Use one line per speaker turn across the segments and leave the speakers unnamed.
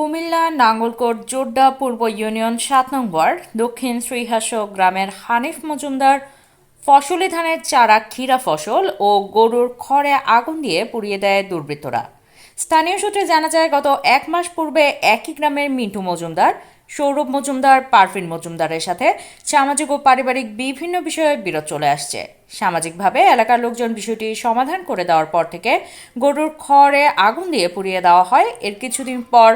কুমিল্লা, নাঙ্গলকোট, জোড্ডা, পূর্ব union সাত নং word দক্ষিণ শ্রীহাস গ্রামের হানিফ মজুমদার ফসলি ধানের চারা ক্ষীরা ফসল ও গরুর খড়ে আগুন দিয়ে পুড়িয়ে দেয় দুর্বৃত্তরা। স্থানীয় সূত্রে জানা যায়, গত এক মাস পূর্বে একই গ্রামের মিন্টু মজুমদার, সৌরভ মজুমদার, পারফিন মজুমদারের সাথে সামাজিক ও পারিবারিক বিভিন্ন বিষয়ে বিরোধ চলে আসছে। সামাজিকভাবে এলাকার লোকজন বিষয়টি সমাধান করে দেওয়ার পর থেকে গরুর খড়ে আগুন দিয়ে পুড়িয়ে দেওয়া হয়। এর কিছুদিন পর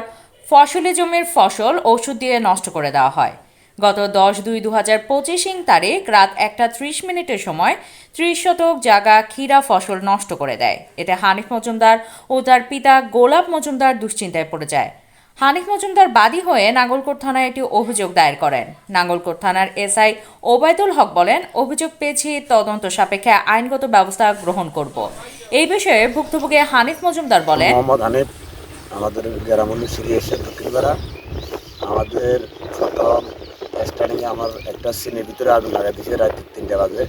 ফসলি জমির ফসল ওষুধ দিয়ে নষ্ট করে দেওয়া হয়। গত দশ দুই দু হাজার পঁচিশ তারিখ রাত একটা ত্রিশ মিনিটের সময় ত্রিশ শতক জায়গা ক্ষীরা ফসল নষ্ট করে দেয়। এতে হানিফ মজুমদার ও তার পিতা গোলাপ মজুমদার দুশ্চিন্তায় পড়ে যায়। হানিফ মজুমদার বাদী হয়ে নাঙ্গলকোট থানায় একটি অভিযোগ দায়ের করেন। নাঙ্গলকোট থানার এসআই ওবায়দুল হক বলেন, অভিযোগ পেয়েছি, তদন্ত সাপেক্ষে আইনগত ব্যবস্থা গ্রহণ করব। এই বিষয়ে ভুক্তভোগী হানিফ মজুমদার বলেন,
মোহাম্মদ হানিফ আমাদের গ্রামগুলি সিরিয়াসের দক্ষিণপাড়া আমাদের প্রথম স্টার্টিংয়ে আমার একটা সিনের ভিতরে আগুন লাগাই দিয়েছে রাত তিনটে বাজে।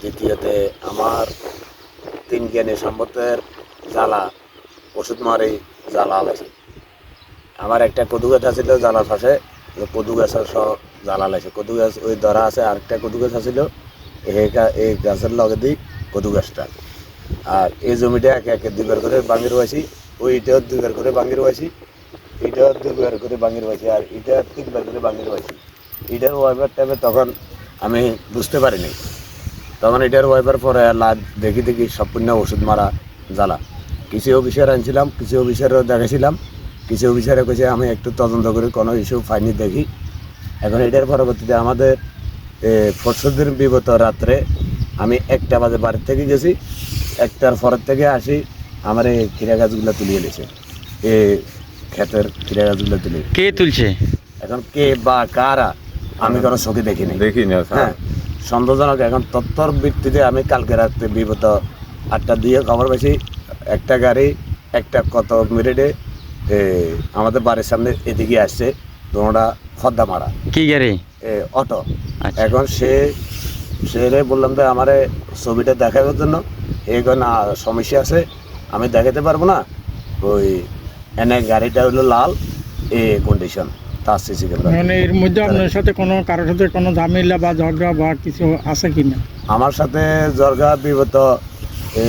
দ্বিতীয়তে আমার তিন জ্ঞানী সম্পদের জ্বালা, ওষুধ মারি জ্বালা লাইছে আমার একটা কদু গাছ আছিল জ্বালার পাশে কদু গাছের সহ জ্বালা লাইছে কদু গাছ ওই ধরা আছে আরেকটা কদু গাছ আছিল, এই গাছের লগে দিই কদু গাছটা আর এই জমিটা একে একে দুইবার করে ভাঙি রয়েছি ওইটাও দুইবার করে ভাঙি রয়েছি এটাও দুইবার করে ভাঙি রয়েছি আর এটা তিনবার করে ভাঙি রয়েছি এটার ওয়াইবার টাইমে তখন আমি বুঝতে পারিনি। তখন এটার ওয়াইবার পরে লাদ দেখি দেখি সম্পূর্ণ ওষুধ মারা জ্বালা। কিছু অফিসার আনছিলাম, কিছু অফিসারও দেখেছিলাম। কিছু অফিসারে কেছে আমি একটু তদন্ত করে, কোনো ইস্যু পাইনি দেখি। এখন এটার পরবর্তীতে আমাদের পরশুদিন বিগত রাত্রে আমি একটা বাজে বাড়ির থেকে গেছি। একটার পরের থেকে আসি আমার এই ক্ষীরা গাছগুলো তুলিয়ে নিয়েছে এ ক্ষেতের ক্ষীরা গাছগুলো তুলে।
কে তুলছে?
এখন কে বা কারা আমি কোনো চোখে দেখিনি।
দেখি না
হ্যাঁ সন্দেহজনক এখন তত্ত্বর ভিত্তিতে আমি কালকে রাত্রে বিগত আটটা দিয়ে খবর পেয়েছি একটা গাড়ি একটা কত মিনিটে এ, আমাদের বাড়ির সামনে এদিকে আসছে তোমরা খদ্দা মারা।
কি গাড়ি?
এ, অটো।
আচ্ছা।
এখন সে সে বললাম যে আমারে ছবিটা দেখাবার জন্য এখন সমস্যা আছে আমি দেখাতে পারব না। ওই এনে গাড়িটা হলো লাল এ কন্ডিশন তার সিসি ক্যামেরা
মানে এর মধ্যে আপনার সাথে কোনো কারোর সাথে কোনো ঝামেলা বা ঝগড়া বা কিছু আছে কিনা
আমার সাথে জর্গা বিগত এ,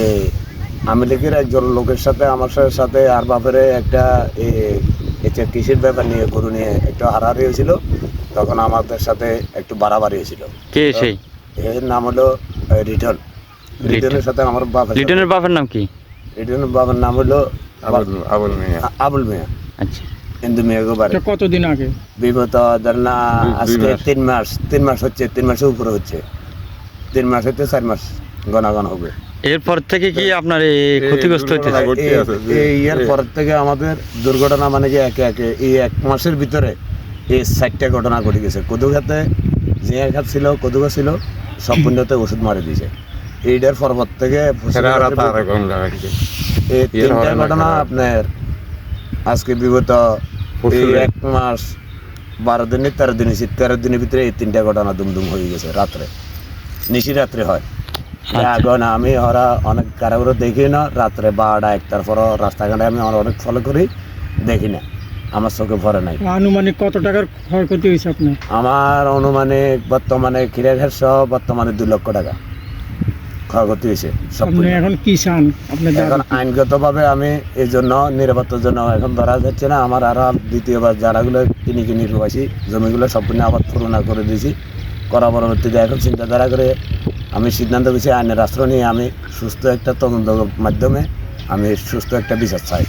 আমি লীগের একজন লোকের সাথে আমার সাথে- সাথে আর বাপেরে একটা এ, এটা কৃষির ব্যাপার নিয়ে গরু নিয়ে একটু হারাহারি হয়েছিল। তখন আমাদের সাথে একটু বাড়াবাড়ি হয়েছিল।
কে সেই?
এর নাম হলো রিটার্ন রিটার্নের সাথে আমার বাপের
লিটনের বাপের নাম কি?
বাবার নাম হলো
আবুল আবুল মিয়া।
আবুল মিয়া।
আচ্ছা।
হিন্দু বাড়ি।
কতদিন আগে?
বিগত ধর না আজকে তিন মাস তিন মাস হচ্ছে তিন মাসের উপরে হচ্ছে। তিন মাস হচ্ছে চার মাস গণাগণ হবে।
এরপর থেকে কি আপনার এই ক্ষতিগ্রস্ত হচ্ছে
পর থেকে আমাদের দুর্ঘটনা মানে যে একে একে? এই এক মাসের ভিতরে এই চারটা ঘটনা ঘটে গেছে। কদু খাতে যে খাত ছিল কদু গাছ ছিল সম্পূর্ণতে ওষুধ মারি দিয়েছে। এইটার পর্বত থেকে এই তিনটা ঘটনা আপনার আজকে বিগত এই এক মাস বারো দিনে তেরো দিন তেরো দিনের ভিতরে এই তিনটা ঘটনা দুমদুম হয়ে গেছে রাত্রে। নিশি রাত্রে হয়।
আচ্ছা।
এখন আমি ওরা অনেক কারাগুলো দেখি না। রাত্রে বারোটা একটার পর রাস্তাঘাটে আমি অনেক ফলো করি দেখি না। আমার চোখে ভরে নাই।
আনুমানিক কত টাকার ক্ষয়ক্ষতি হয়েছে আপনার?
আমার অনুমানিক বর্তমানে ক্ষীরাঘাট সহ বর্তমানে দু লক্ষ টাকা। ক্ষয়ক্ষতি হয়েছে
এখন কি চান? আপনার
এখন আইনগতভাবে আমি এই জন্য নিরাপত্তার জন্য এখন ধরা যাচ্ছে না। আমার আরও দ্বিতীয়বার যারাগুলো কিনে কিনে রয়েছি জমিগুলো সম্পূর্ণ আবার পূরণ করে দিয়েছি। করা পরবর্তীতে এখন চিন্তাধারা করে আমি সিদ্ধান্ত করেছি আইনের আশ্রয় নিয়ে আমি সুস্থ একটা তদন্ত মাধ্যমে আমি সুস্থ একটা বিচার চাই।